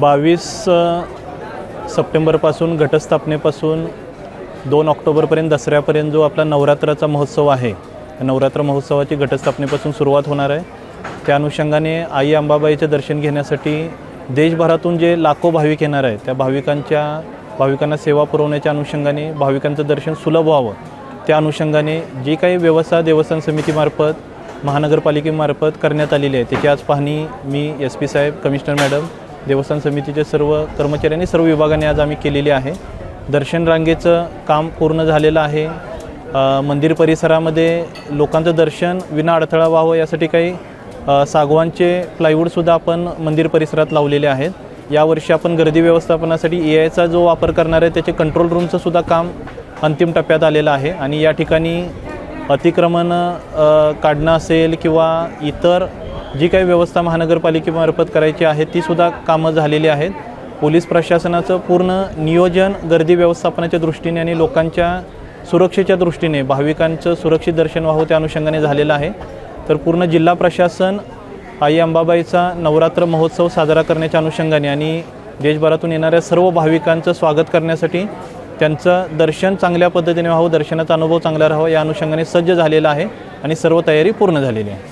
बावीस सप्टेंबरपासून घटस्थापनेपासून दोन ऑक्टोबरपर्यंत दसऱ्यापर्यंत जो आपला नवरात्राचा महोत्सव आहे नवरात्र महोत्सवाची घटस्थापनेपासून सुरुवात होणार आहे. त्या अनुषंगाने आई अंबाबाईचे दर्शन घेण्यासाठी देशभरातून जे लाखो भाविक येणार आहे त्या भाविकांच्या भाविकांना सेवा पुरवण्याच्या अनुषंगाने भाविकांचं दर्शन सुलभ व्हावं. त्या अनुषंगाने जी काही व्यवस्था देवस्थान समितीमार्फत महानगरपालिकेमार्फत करण्यात आलेली आहे त्याची आज पाहणी मी एस पी साहेब कमिशनर मॅडम देवस्थान समितीचे सर्व कर्मचाऱ्यांनी सर्व विभागाने आज आम्ही केलेली आहे. दर्शन रांगेचं काम पूर्ण झालेलं आहे. मंदिर परिसरामध्ये लोकांचं दर्शन विना अडथळा व्हावं यासाठी काही सागवानचे प्लायवूडसुद्धा आपण मंदिर परिसरात लावलेले आहेत. यावर्षी आपण गर्दी व्यवस्थापनासाठी ए आयचा जो वापर करणार आहे त्याचे कंट्रोल रूमचं सुद्धा काम अंतिम टप्प्यात आलेलं आहे. आणि या ठिकाणी अतिक्रमण काढणं असेल किंवा इतर जी काही व्यवस्था महानगरपालिकेमार्फत करायची आहे तीसुद्धा कामं झालेली आहेत. पोलीस प्रशासनाचं पूर्ण नियोजन गर्दी व्यवस्थापनाच्या दृष्टीने आणि लोकांच्या सुरक्षेच्या दृष्टीने भाविकांचं सुरक्षित दर्शन व्हावं त्या अनुषंगाने झालेलं आहे. तर पूर्ण जिल्हा प्रशासन आई अंबाबाईचा नवरात्र महोत्सव साजरा करण्याच्या अनुषंगाने आणि देशभरातून येणाऱ्या सर्व भाविकांचं स्वागत करण्यासाठी त्यांचं दर्शन चांगल्या पद्धतीने व्हावं दर्शनाचा अनुभव चांगला राहावा या अनुषंगाने सज्ज झालेला आहे आणि सर्व तयारी पूर्ण झालेली आहे.